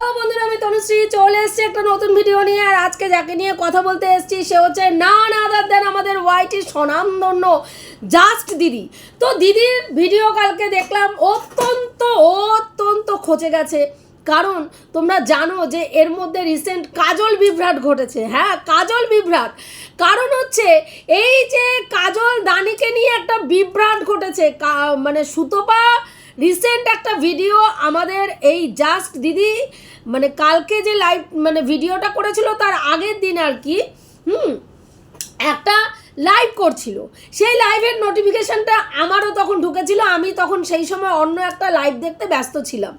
বন্ধুরা, আমি তনুশ্রী। চলে এসেছি একটা নতুন ভিডিও নিয়ে, আর আজকে যাকে নিয়ে কথা বলতে এসেছি, সে হচ্ছে না না দেন আমাদের ওয়াইটি স্বনামধন্য জাস্ট দিদি। তো দিদির ভিডিও কালকে দেখলাম অত্যন্ত অত্যন্ত খচে গেছে। কারণ তোমরা জানো যে এর মধ্যে রিসেন্ট কাজল বিভ্রাট ঘটেছে। হ্যাঁ কাজল বিভ্রাট। কারণ হচ্ছে এই যে কাজল দানিকে নিয়ে একটা বিভ্রাট ঘটেছে মানে সুতপা রিসেন্ট একটা ভিডিও আমাদের এই জাস্ট দিদি মানে কালকে যে লাইভ মানে ভিডিওটা করেছিল তার আগের দিন আর কি, হুম, একটা লাইভ করছিল। সেই লাইভের নোটিফিকেশনটা আমারও তখন ঢুকেছিল, আমি তখন সেই সময় অন্য একটা লাইভ দেখতে ব্যস্ত ছিলাম।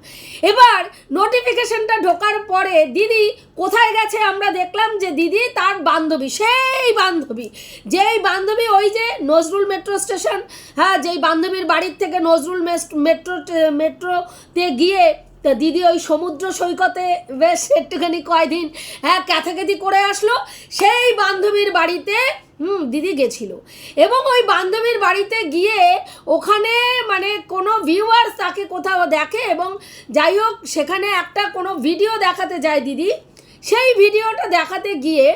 এবার নোটিফিকেশনটা ঢোকার পরে দিদি, কোথায় গেছে আমরা দেখলাম যে দিদি তার বান্ধবী, সেই বান্ধবী, যেই বান্ধবী ওই যে নজরুল মেট্রো স্টেশন হ্যাঁ যেই বান্ধবীর বাড়ির থেকে নজরুল মেট্রো মেট্রোতে গিয়ে তা দিদি ওই সমুদ্র সৈকতে বেশ একটুখানি কয়দিন হ্যাঁ ক্যাথাকেথি করে আসলো। সেই বান্ধবীর বাড়িতে হুম, দিদি গেছিল। এবং ওই বান্ধবীর বাড়িতে গিয়ে ওখানে মানে কোনো ভিউয়ার্স তাকে কোথাও দেখে এবং যাই হোক, সেখানে একটা কোনো ভিডিও দেখাতে যায় দিদি। সেই ভিডিওটা দেখাতে গিয়ে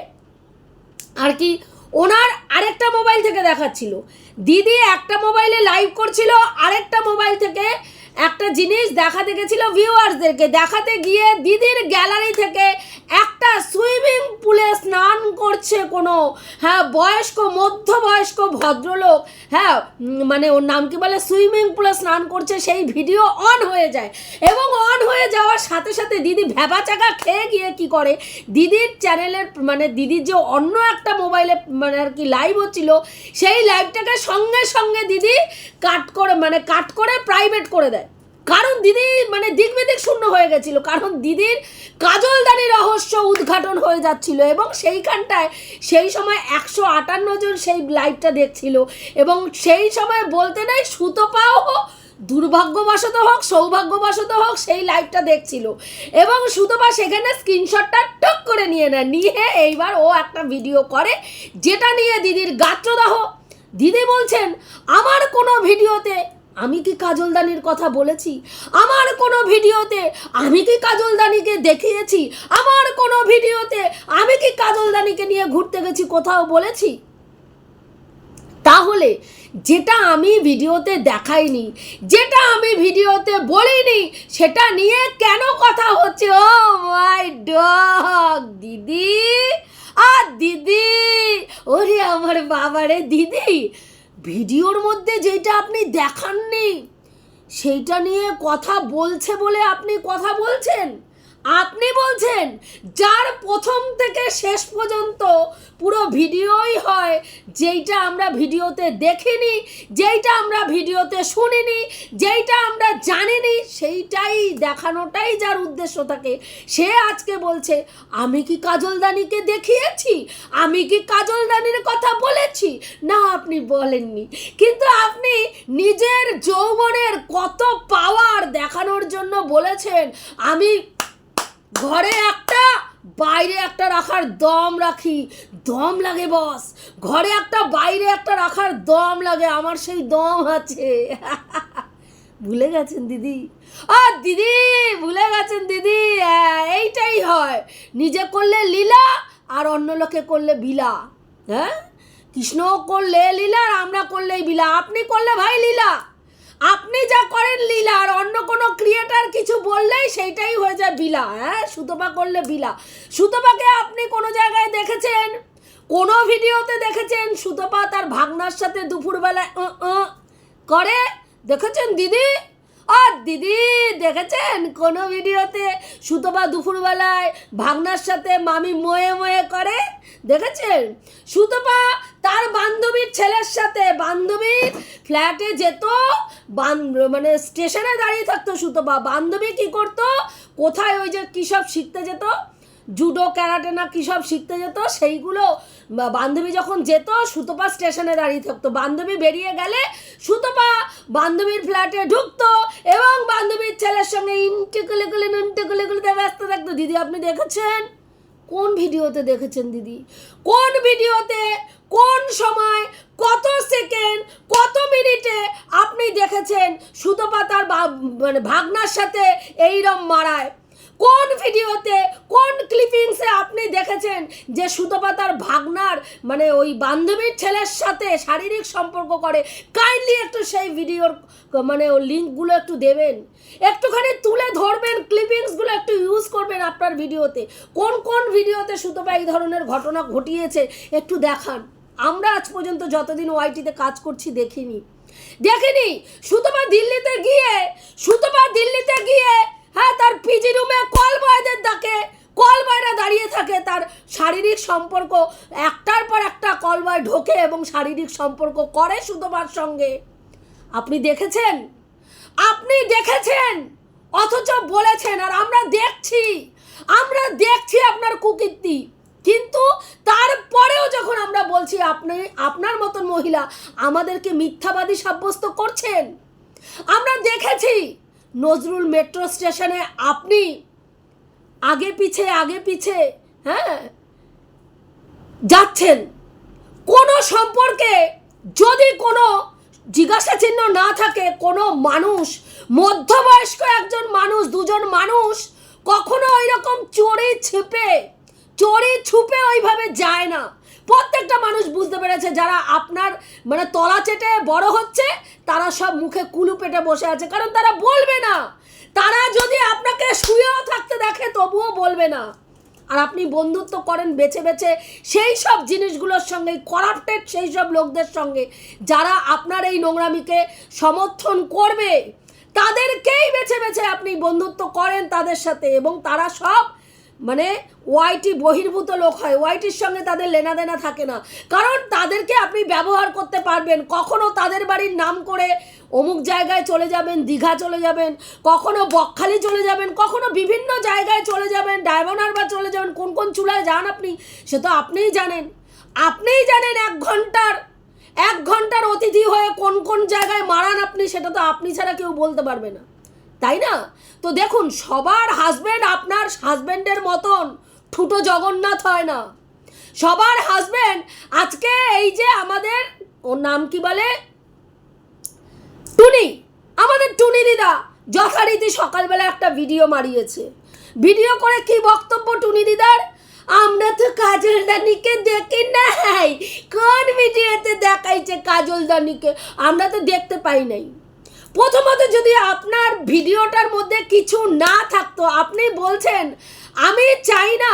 আর কি ওনার আরেকটা মোবাইল থেকে দেখাচ্ছিল। দিদি একটা মোবাইলে লাইভ করছিল, আরেকটা মোবাইল থেকে একটা জিনিস দেখাতে গেছিল ভিউয়ার্সদেরকে দেখাতে গিয়ে দিদির গ্যালারি থেকে একটা সুইমিং পুলে স্নান করছে কোনো হ্যাঁ বয়স্ক, মধ্যবয়স্ক ভদ্রলোক। হ্যাঁ মানে ওর নাম কি বলে? সুইমিং পুলে স্নান করছে, সেই ভিডিও অন হয়ে যায়। এবং অন হয়ে যাওয়ার সাথে সাথে দিদি ভেবা চাকা খেয়ে গিয়ে কি করে? দিদির চ্যানেলের মানে দিদির যে অন্য একটা মোবাইলে মানে আর কি লাইভ হচ্ছিল, সেই লাইভটাকে সঙ্গে সঙ্গে দিদি কাট করে মানে কাট করে প্রাইভেট করে দেয়। কারণ দিদি মানে দিক বিদিক শূন্য হয়ে গেছিল, কারণ দিদির কাজলদানি রহস্য উদ্ঘাটন হয়ে যাচ্ছিল এবং সেইখানটায় সেই সময় একশো আটান্ন জন সেই লাইভটা দেখছিল এবং সেই সময় বলতে নেই সুতোপাও দুর্ভাগ্যবশত হোক, সৌভাগ্যবশত হোক সেই লাইভটা দেখছিল এবং সুতপা সেখানে স্ক্রিনশটটা টক করে নিয়ে নেয়, নিয়ে এইবার ও একটা ভিডিও করে যেটা নিয়ে দিদির গাত্রদাহ। দিদি বলছেন, আমার কোনো ভিডিওতে আমি কি কাজলদানির কথা বলেছি? আমার কোনো ভিডিওতে আমি কি কাজলদানিকে দেখিয়েছি? আমার কোনো ভিডিওতে আমি কি কাজলদানিকে নিয়ে ঘুরতে গেছি, কোথাও বলেছি? তাহলে যেটা আমি ভিডিওতে দেখাইনি, যেটা আমি ভিডিওতে বলিনি, সেটা নিয়ে কেন কথা হচ্ছে? ও মাই ডগ, দিদি। আর দিদি। ওরে আমার বাবারে, দিদি। ভিডিওর মধ্যে যেটা আপনি দেখাননি সেইটা নিয়ে কথা বলছে বলে আপনি কথা বলছেন? আপনি বলছেন, যার প্রথম থেকে শেষ পর্যন্ত পুরো ভিডিওই হয়, যেইটা আমরা ভিডিওতে দেখিনি, যেইটা আমরা ভিডিওতে শুনিনি, যেইটা আমরা জানিনি, সেইটাই দেখানোটাই যার উদ্দেশ্য থাকে। সে আজকে বলছে, আমি কি কাজলদানিকে দেখিয়েছি? আমি কি কাজলদানির কথা বলেছি? না, আপনি বলেননি। কিন্তু আপনি নিজের যৌবনের কত পাওয়ার দেখানোর জন্য বলেছেন, আমি ঘরে একটা, বাইরে একটা রাখার দম রাখি। দম লাগে, বস। ঘরে একটা, বাইরে একটা রাখার দম লাগে। আমার সেই দম আছে। ভুলে গেছেন, দিদি? আর দিদি, ভুলে গেছেন, দিদি। এইটাই হয়। নিজে করলে লীলা, আর অন্য লোকে করলে বিলা হ্যাঁ? কৃষ্ণ করলে লীলা, আর আমরা করলেই বিলা আপনি করলে ভাই লীলা। আপনি যা করেন লীলা, আর অন্য কোনো ক্রিয়েটার কিছু বললেই সেইটাই হয়ে যায় বিলা হ্যাঁ? সুতপা করলে বিলা সুতপাকে আপনি কোনো জায়গায় দেখেছেন? কোনো ভিডিওতে দেখেছেন? সুতপা তার ভাগনার সাথে দুপুরবেলায় করে? দেখেছেন দিদি? আর দিদি, দেখেছেন? কোনো ভিডিওতে সুতপা দুপুরবেলায় ভাগনার সাথে মামি ময়ে ময়ে করে? দেখেছেন? সুতপা তার বান্ধবীর ছেলের সাথে বান্ধবীর ফ্ল্যাটে যেত মানে স্টেশনে দাঁড়িয়ে থাকতো সুতোপা। বান্ধবী কি করতো? কোথায় ওই যে কী সব শিখতে যেত? জুডো ক্যারাটে না কী সব শিখতে যেত, সেইগুলো বান্ধবী যখন যেত, সুতপা স্টেশনে দাঁড়িয়ে থাকতো। বান্ধবী বেরিয়ে গেলে সুতপা বান্ধবীর ফ্ল্যাটে ঢুকতো এবং বান্ধবীর ছেলের সঙ্গে ইন্টে কুলে কুলে নুনটে কুলে কুলিতে ব্যস্ত থাকতো। দিদি, আপনি দেখেছেন? কোন ভিডিওতে দেখেছেন দিদি? কোন ভিডিওতে, কোন সময়, কত সেকেন্ড, কত মিনিটে আপনি দেখেছেন সুতপা তার মানে ভাগনার সাথে এইরম মারায়? কোন ভিডিওতে, কোন ক্লিপিংসে আপনি দেখেছেন যে সুতোপাতার ভাগনার মানে ওই বান্ধবীর ছেলের সাথে শারীরিক সম্পর্ক করে? কাইন্ডলি একটু সেই ভিডিওর মানে ও লিঙ্কগুলো একটু দেবেন। একটুখানি তুলে ধরবেন ক্লিপিংসগুলো একটু ইউজ করবেন আপনার ভিডিওতে। কোন কোন ভিডিওতে সুতোপা এই ধরনের ঘটনা ঘটিয়েছে একটু দেখান। আমরা আজ পর্যন্ত যতদিন ওয়াইটিতে কাজ করছি দেখিনি। দেখিনি, সুতপা দিল্লিতে গিয়ে, সুতপা দিল্লিতে গিয়ে হ্যাঁ তার পিজি রুমে কল বয়দের ডাকে। কল বয়রা দাঁড়িয়ে থাকে, তার শারীরিক সম্পর্ক, একটার পর একটা কল বয় ঢোকে এবং শারীরিক সম্পর্ক করে সুতপার সঙ্গে। আপনি দেখেছেন? আপনি দেখেছেন? অথচ বলেছেন, আর আমরা দেখছি আমরা দেখছি আপনার কুকীর্তি। কিন্তু তারপরেও যখন আমরা বলছি, আপনি, আপনার মতন মহিলা আমাদেরকে মিথ্যাবাদী সাব্যস্ত করছেন? আমরা দেখেছি নজরুল মেট্রো স্টেশনে আপনি আগে পিছে আগে পিছে হ্যাঁ? যাচ্ছেন। কোনো সম্পর্কে যদি কোনো জিজ্ঞাসা চিহ্ন না থাকে, কোনো মানুষ, মধ্যবয়স্ক একজন মানুষ, দুজন মানুষ, কখনো ওই রকম চড়ে ছিপে, চড়ে ছুপে ওইভাবে যায় না। প্রত্যেকটা মানুষ বুঝতে পেরেছে যারা আপনার মানে তলা চেটে বড় হচ্ছে, তারা সব মুখে কুলু পেটে বসে আছে। কারণ তারা বলবে না। তারা যদি আপনাকে শুয়েও থাকতে দেখে, তবুও বলবে না। আর আপনি বন্ধুত্ব করেন বেছে বেছে, সেই সব জিনিসগুলোর সঙ্গে করাপ্টেড সেই সব লোকদের সঙ্গে, যারা আপনার এই নোংরামিকে সমর্থন করবে, তাদেরকেই বেছে বেছে আপনি বন্ধুত্ব করেন তাদের সাথে এবং তারা সব মানে ওয়াইটি বহির্ভূত লোক হয়। ওয়াইটির সঙ্গে তাদের লেনাদেনা থাকে না। কারণ তাদেরকে আপনি ব্যবহার করতে পারবেন। কখনো তাদের বাড়ির নাম করে অমুক জায়গায় চলে যাবেন, দীঘা চলে যাবেন, কখনো বকখালি চলে যাবেন, কখনো বিভিন্ন জায়গায় চলে যাবেন, ডায়মন্ড হারবার চলে যাবেন, কোন কোন চুলায় যান আপনি, সে তো আপনিই জানেন। আপনিই জানেন এক ঘণ্টার এক ঘণ্টার অতিথি হয়ে কোন কোন জায়গায় মারান আপনি, সেটা তো আপনি ছাড়া কেউ বলতে পারবে না। তাই না? তো দেখুন, সবার হাজবেন্ড আপনার হাজব্যান্ডের মতন। ঠুটো জগন্নাথ হয় না। সবার হাজবেন্ড আজকে এই যে আমাদের, ওর নাম কি বলে? টুনি। আমাদের টুনি দিদা যথারীতি সকালবেলা একটা ভিডিও মারিয়েছে। ভিডিও করে কি বক্তব্য টুনি দিদার? আমরা তো কাজল দানিকে দেখি নাই। কোন ভিডিওতে দেখাইছে কাজল দানিকে? আমরা তো দেখতে পাই নাই। প্রথমত যদি আপনার ভিডিওটার মধ্যে কিছু না থাকতো, আপনি বলছেন, আমি চাই না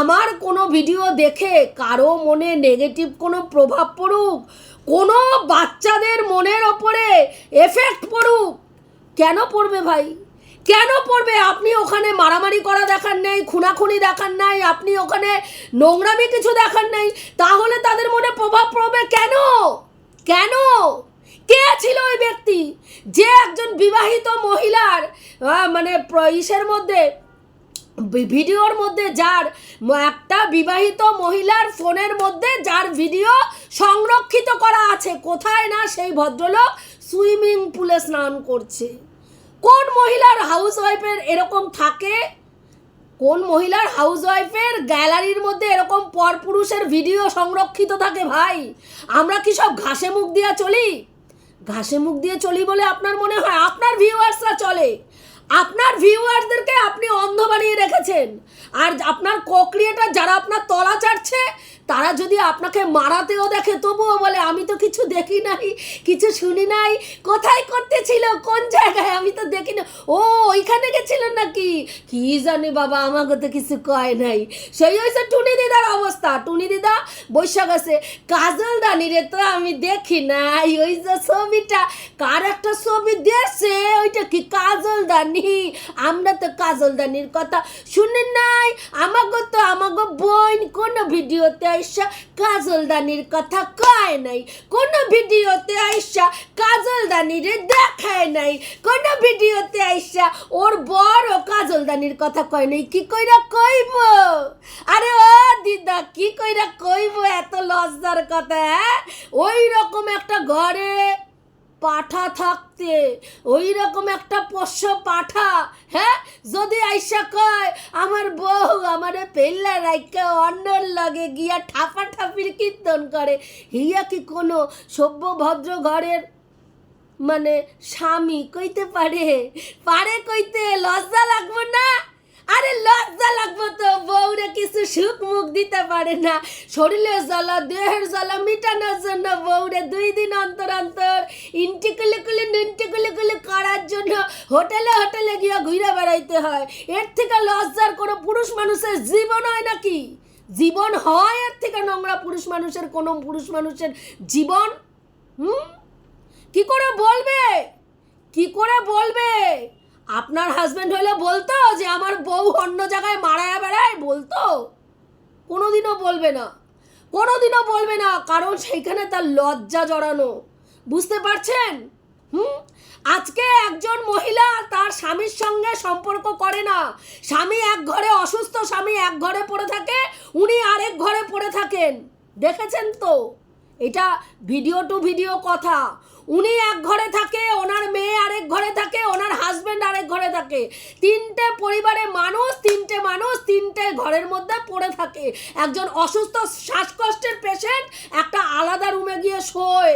আমার কোনো ভিডিও দেখে কারও মনে নেগেটিভ কোনো প্রভাব পড়ুক, কোনো বাচ্চাদের মনের ওপরে এফেক্ট পড়ুক। কেন পড়বে ভাই? কেন পড়বে? আপনি ওখানে মারামারি করা দেখার নেই, খুনাখুনি দেখার নাই, আপনি ওখানে নোংরামি কিছু দেখার নেই, তাহলে তাদের মনে প্রভাব পড়বে কেন? কেন? কে ছিল ওই ব্যক্তি? যে একজন বিবাহিত মহিলার মানে ইসের মধ্যে ভিডিওর মধ্যে যার একটা বিবাহিত মহিলার ফোনের মধ্যে যার ভিডিও সংরক্ষিত করা আছে। কোথায় না সেই ভদ্রলোক সুইমিং পুলে স্নান করছে। কোন মহিলার হাউস ওয়াইফের এরকম থাকে? কোন মহিলার হাউস ওয়াইফের গ্যালারির মধ্যে এরকম পরপুরুষের ভিডিও সংরক্ষিত থাকে ভাই? আমরা কি সব ঘাসে মুখ দিয়ে চলি? ঘাসে মুখ দিয়ে চলি বলে আপনার মনে হয় আপনার ভিউয়ার্সরা চলে? আপনার ভিউয়ারদেরকে আপনি অন্ধ বানিয়ে রেখেছেন। আর আপনার কোক্রিয়েটার যারা আপনার তলা চাটছে তারা যদি আপনাকে মারাতেও দেখে, তবুও বলে, আমি তো কিছু দেখি নাই, কিছু শুনি নাই। কোথায় করতেছিল কোন জায়গায়? আমি তো দেখি না। ও, ওইখানে গেছিলেন নাকি? কি জানে বাবা, আমাকে তো কিছু কয় নাই। সেই হয়েছে টুনি দিদার অবস্থা। টুনি দিদা বৈশাখ আছে। কাজল দানি রে তো আমি দেখি নাই। ওই যে ছবিটা, কার একটা ছবি দেখছে ওইটা কি কাজল দানি? আমরা তো কাজল দানির কথা শুনি নাই। আমাকে তো, আমাকে বোন কোন ভিডিওতে আইসা কাজল দানির কথা কয় নাই। কোন ভিডিওতে আইসা কাজল দানির দেখায় নাই। কোন ভিডিওতে আইসা ওর বড় কাজল দানির কথা কয় নাই। কি কইরা কইব? আরে ও দিদা, কি কইরা কইব? এত লজ্জার কথা হ্যাঁ? ওই রকম একটা ঘরে পাঠা থাকতে। ওই রকম একটা পোষ্য পাঠা হ্যাঁ? যদি আইসা কয়, আমার বউ আমারে পেল্লা রাইকা অন্যর লগে গিয়া ঠাপা ঠাপির কীর্তন করে। হিয়া কি কোনো সভ্য ভদ্র ঘরের মানে স্বামী কইতে পারে? পারে কইতে লজ্জা লাগবো না? আরে লজ্জা লাগবো তো, বউরে কিছু সুখ মুখ দিতে পারে না। শরীরের জ্বালা, দেহের জ্বালা মিটানোর জন্য বউরে দুই দিন অন্তর অন্তর ইন্টিকুলি কুলি নিন্টিকুলি কুলি করার জন্য হোটেলে হোটেলে গিয়ে ঘুরে বেড়াইতে হয়। এর থেকে লজ্জার কোনো পুরুষ মানুষের জীবন হয় নাকি? জীবন হয় এর থেকে নোংরা পুরুষ মানুষের, কোনো পুরুষ মানুষের জীবন? হুম? কি করে বলবে? কি করে বলবে? আপনার হাজব্যান্ড হলে বলতো যে আমার বউ অন্য জায়গায় মারায়া বেড়ায় বলতো? কোনোদিনও বলবে না। কোনোদিনও বলবে না, কারণ সেইখানে তার লজ্জা জড়ানো। বুঝতে পারছেন? হুম? আজকে একজন মহিলা তার স্বামীর সঙ্গে সম্পর্ক করে না। স্বামী এক ঘরে অসুস্থ, স্বামী এক ঘরে পড়ে থাকে, উনি আরেক ঘরে পড়ে থাকেন। দেখেছেন তো? এটা ভিডিও টু ভিডিও কথা। উনি এক ঘরে থাকে, ওনার মেয়ে আরেক ঘরে থাকে, ওনার হাজবেন্ড আরেক ঘরে থাকে। তিনটে পরিবারে মানুষ, তিনটে মানুষ, তিনটে ঘরের মধ্যে পড়ে থাকে। একজন অসুস্থ শ্বাসকষ্টের পেশেন্ট একটা আলাদা রুমে গিয়ে শোয়।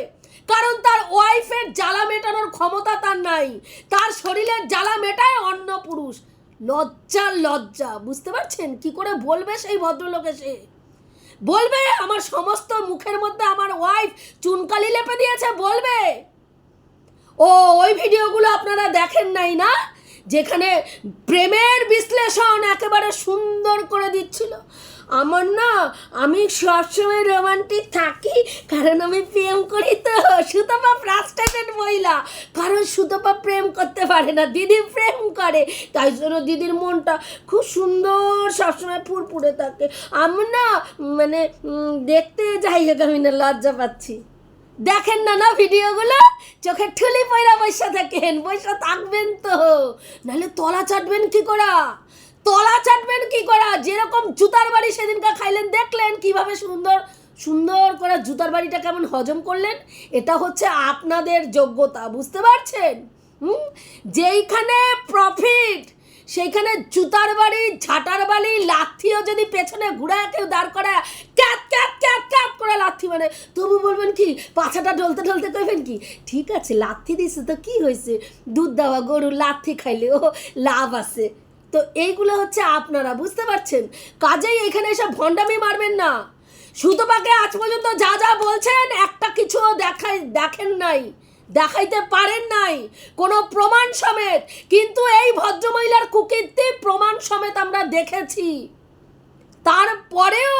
কারণ তার ওয়াইফের জ্বালা মেটানোর ক্ষমতা তার নাই। তার শরীরের জ্বালা মেটায় অন্য পুরুষ। লজ্জা লজ্জা, বুঝতে পারছেন? কি করে বলবে সেই ভদ্রলোকে সে? বলবে, আমার সমস্ত মুখের মধ্যে আমার ওয়াইফ চুনকালি লেপে দিয়েছে, বলবে। ও, ওই ভিডিওগুলো আপনারা দেখেন নাই না? যেখানে প্রেমের বিশ্লেষণ একেবারে সুন্দর করে দিচ্ছিল। আমার না, আমি সবসময় রোমান্টিক থাকি, কারণ আমি প্রেম করি তো। সুতপা ফ্রাস্ট্রেটেড মহিলা, কারণ সুতপা প্রেম করতে পারে না, দিদি প্রেম করে। তাই জন্য দিদির মনটা খুব সুন্দর সবসময় ফুরফুরে থাকে। আমি না মানে দেখতে যাই আমি না লজ্জা পাচ্ছি। দেখেন না না ভিডিওগুলো? চোখের ঠুলি পয়রা বৈশা থাকেন বৈশা থাকবেন তো। নাহলে তলা চাটবেন কি করা? তলা চাটবেন কি করা? যেরকম জুতার বাড়ি সেদিনকে খাইলেন, দেখলেন কীভাবে সুন্দর সুন্দর করে জুতার বাড়িটা কেমন হজম করলেন? এটা হচ্ছে আপনাদের যোগ্যতা, বুঝতে পারছেন? হুম? যেইখানে প্রফিট সেইখানে জুতার বাড়ি, ঝাঁটার বাড়ি, লাথিও যদি পেছনে ঘুরায় কেউ দাঁড় করা ক্যাপ ক্যাপ ক্যাপ ক্যাপ করে লাথি মানে তবু বলবেন কি, পাছাটা ঢলতে ঢলতে কইবেন কি, ঠিক আছে, লাথি দিছে তো কি হয়েছে দুধ দেওয়া গরু লাথি খাইলে ও লাভ আছে। তো এইগুলো হচ্ছে আপনারা, বুঝতে পারছেন? কাজেই এখানে এসব ভণ্ডামি মারবেন না। সুতপাকে আজ পর্যন্ত যা যা বলছেন, একটা কিছু দেখাই দেখেন নাই, দেখাইতে পারেন নাই। কোনো প্রমাণ সমেত, কিন্তু এই ভদ্রমহিলার কুকীর্তি প্রমাণ সমেত আমরা দেখেছি। তারপরেও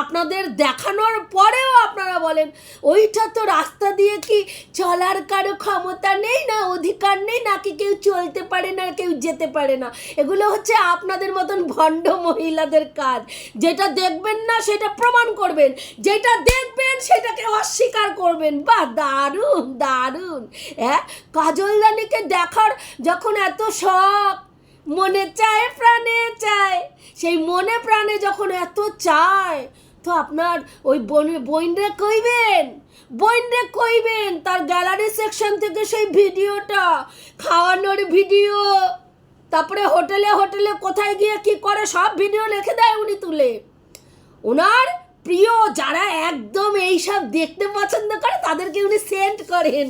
আপনাদের দেখানোর পরেও আপনারা বলেন, ওইটা তো রাস্তা দিয়ে কি চলার কারও ক্ষমতা নেই না অধিকার নেই? নাকি কেউ চলতে পারে না, কেউ যেতে পারে না? এগুলো হচ্ছে আপনাদের মতন ভণ্ড মহিলাদের কাজ। যেটা দেখবেন না, সেটা প্রমাণ করবেন। যেটা দেখবেন, সেটাকে অস্বীকার করবেন। বা দারুণ দারুণ। হ্যাঁ কাজল রানীকে দেখার যখন এত শখ মনে চায়, প্রাণে চায়। সেই মনে প্রাণে যখন এত চায়, তো আপনার ওই বইনরে কইবেন বইনরে কইবেন তার গ্যালারি সেকশন থেকে সেই ভিডিওটা, খাওয়ানোর ভিডিও। তারপরে হোটেলে হোটেলে কোথায় গিয়ে কি করে সব ভিডিও লিখে দেয় উনি তুলে। ওনার প্রিয় যারা একদম এইসব দেখতে পছন্দ করে, তাদেরকে উনি সেন্ড করেন।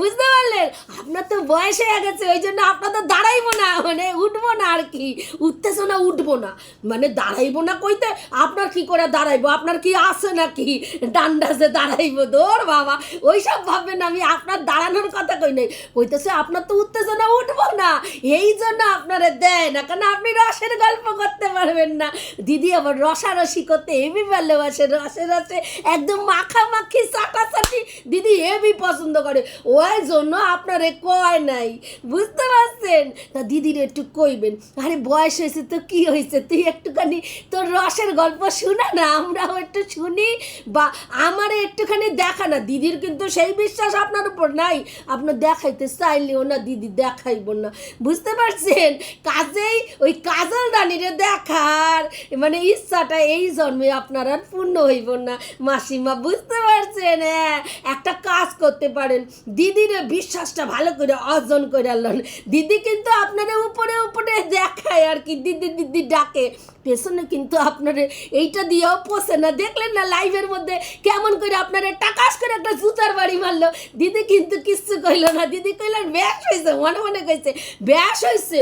বুঝতে পারলেন? আপনার তো বয়স হয়ে গেছে, ওই জন্য আপনার তো দাঁড়াইবো না মানে উঠবো না আর কি। উঠতেছো না উঠবো না। মানে দাঁড়াইবো না কইতে আপনার কি করে দাঁড়াইবো? আপনার কি আছে নাকি? ডান্ডাসে দাঁড়াইবো দৌড় বাবা। ওইসব ভাববেন আমি আপনার দাঁড়ানোর কথা কই নাই। কইতেছে আপনার তো উঠতেছে না উঠবো না। এই জন্য আপনারা দেয় না কারণ আপনি রসের গল্প করতে পারবেন না। দিদি আবার রসারসি করতে হেবি ভালোবাসে। রসে রসে একদম মাখামাখি, চাটাচাটি। দিদি হেবি পছন্দ করে। ওই জন্য আপনারে কয় নাই, বুঝতে পারছেন? তা দিদির একটু কইবেন। আরে বয়স হয়েছে তো কি হয়েছে? তুই একটুখানি তোর রসের গল্প শোনা না, আমরাও একটু শুনি। বা আমারে একটুখানি দেখা না। দিদির কিন্তু সেই বিশ্বাস আপনার উপর নাই। আপনার দেখাইতে চাইলেও না দিদি দেখাইব না। বুঝতে পারছেন? কাজেই ওই কাজল রানীরে দেখার মানে ইচ্ছাটা এই জন্মে আপনার আর পূর্ণ হইব না। মাসিমা, বুঝতে পারছেন হ্যাঁ একটা কাজ করতে পারেন। দিদির বিশ্বাসটা ভালো করে অর্জন করে আনলেন দিদি কিন্তু আপনারা উপরে উপরে দেখায় আর কি। দিদি দিদি ডাকে। পেছনে কিন্তু আপনারে এইটা দিয়েও পোষে না। দেখলেন না লাইভের মধ্যে কেমন করে আপনারে টাকাস করে একটা জুতার বাড়ি মারলো। দিদি কিন্তু কিচ্ছু কইলো না। দিদি কইলেন, ব্যাস হয়েছে মনে মনে কইছে, ব্যাস হয়েছে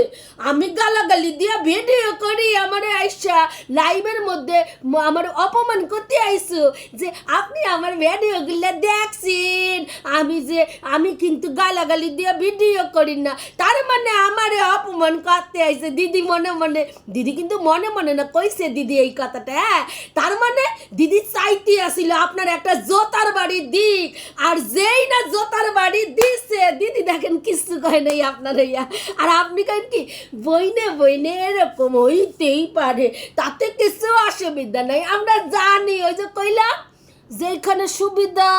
আমি গালাগালি দিয়ে ভিডিও করি আমার আইসা। লাইভের মধ্যে আমার অপমান করতে আইসু যে, আপনি আমার ভিডিওগুলো দেখছেন। আমি যে, আমি কিন্তু গালাগালি দিয়ে ভিডিও করি না। তার মানে আমার অপমান করতে আইসে। দিদি মনে মনে, দিদি কিন্তু মনে মনে না, কইছে দিদি এই কথাটা হ্যাঁ? তার মানে দিদি চাইতে আসিল আপনার একটা জোতার বাড়ি দিক, আর যেই না জোতার বাড়ি দিছে, দিদি দেখেন কিছু কয় নাই আপনার ইয়া আর আপনি কেন কি, বইনে বইনে এরকম হইতেই পারে, তাতে কিছু অসুবিধা নাই, আমরা জানি, ওই যে কইলাম যেখানে সুবিধা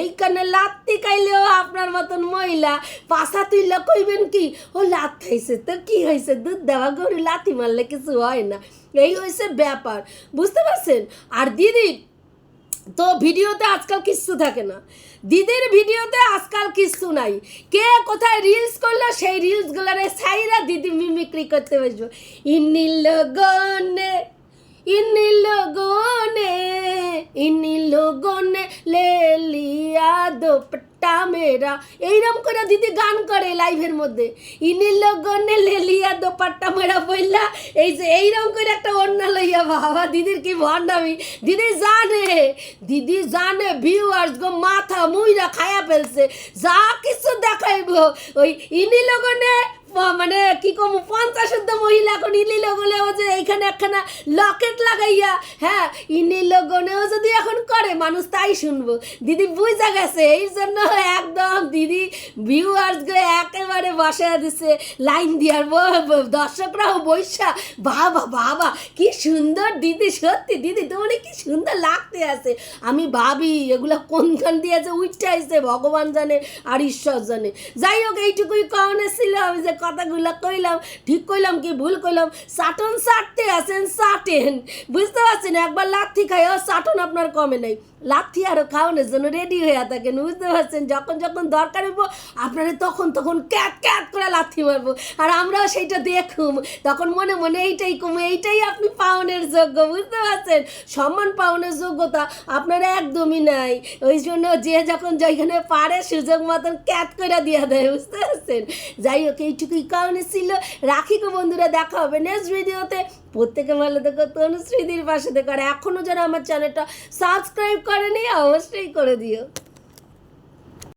এইখানে লাত্তি খাইলেও আপনার মতন মহিলা পাশা তুইলা কইবেন কি, ও লাত খাইছে তো কি হয়েছে দুধ দেওয়া গরু লাথি মারলে কিছু হয় না। এই হয়েছে ব্যাপার, বুঝতে পারছেন? আর দিদি, তো ভিডিওতে আজকাল কিচ্ছু থাকে না। দিদির ভিডিওতে আজকাল কিচ্ছু নাই। কে কোথায় রিলস করল, সেই রিলসগুলোরে সাইরা দিদি মিমিক্রি করতে বসবো। ইন্নি লগনে ইন্নি লগনে ইন্নি লগনে লে লিয়া দোপট্টা মেয়েরা। এইরম করে দিদি গান করে লাইভের মধ্যে। ইনি লগনে লেলিয়া দোপাট্টা মেরা বললা এই যে এইরকম করে একটা অন্যা লইয়া বাবা, দিদির কি ভণ্ডামি? দিদি জানে দিদি জানে ভিউয়ার্স গো মাথা মুইরা খায়া ফেলছে। যা কিছু দেখাইব, ওই ইনি লগনে প- মানে কি কম পঞ্চাশ মহিলা এখন ইনি লগনেও যে এইখানে একখানা লকেট লাগাইয়া হ্যাঁ ইনি লগনেও যদি এখন করে, মানুষ তাই শুনব। দিদি বুঝা গেছে, এই জন্য একদম দিদি ভিউয়ার্সগুলো একেবারে বসে দিছে, লাইন দিয়ার দর্শকরাও বৈশা বাবা বাবা, কি সুন্দর দিদি, সত্যি দিদি, তোমার কি সুন্দর লাগতে আছে। আমি ভাবি, এগুলো কোনখান দিয়ে যে উঠতে আসছে ভগবান জানে আর ঈশ্বর জানে। যাই হোক, এইটুকুই কারণে ছিল, আমি যে কথাগুলো কইলাম, ঠিক কইলাম কি ভুল কইলাম? সাটন সাটতে আছেন, সাটেন। বুঝতে পারছেন একবার লাথি খাই ও সাটন আপনার কমে নাই। লাথি আরও খাওয়ানোর জন্য রেডি হয়ে থাকেন, বুঝতে পারছেন? যখন যখন দরকার হইব, আপনারা তখন তখন ক্যাট ক্যাট করে লাথি মারবো। আর আমরাও সেইটা দেখুম। তখন মনে মনে এইটাই কমে, এইটাই আপনি পাওনের যোগ্য, বুঝতে পারছেন? সম্মান পাওনের যোগ্যতা আপনার একদমই নাই। ওই জন্য যে যখন যেখানে পারে, সুযোগ মতন ক্যাট করে দিয়ে দেয়, বুঝতে পারছেন? যাই হোক এইটুকুই কারণে ছিল। রাখি গো বন্ধুরা, দেখা হবে নেক্সট ভিডিওতে প্রত্যেকে ভালো দেখো তনুশ্রীদির পাশে দেখো আর এখনও যারা আমার চ্যানেলটা সাবস্ক্রাইব করেনি, অবশ্যই করে দিও।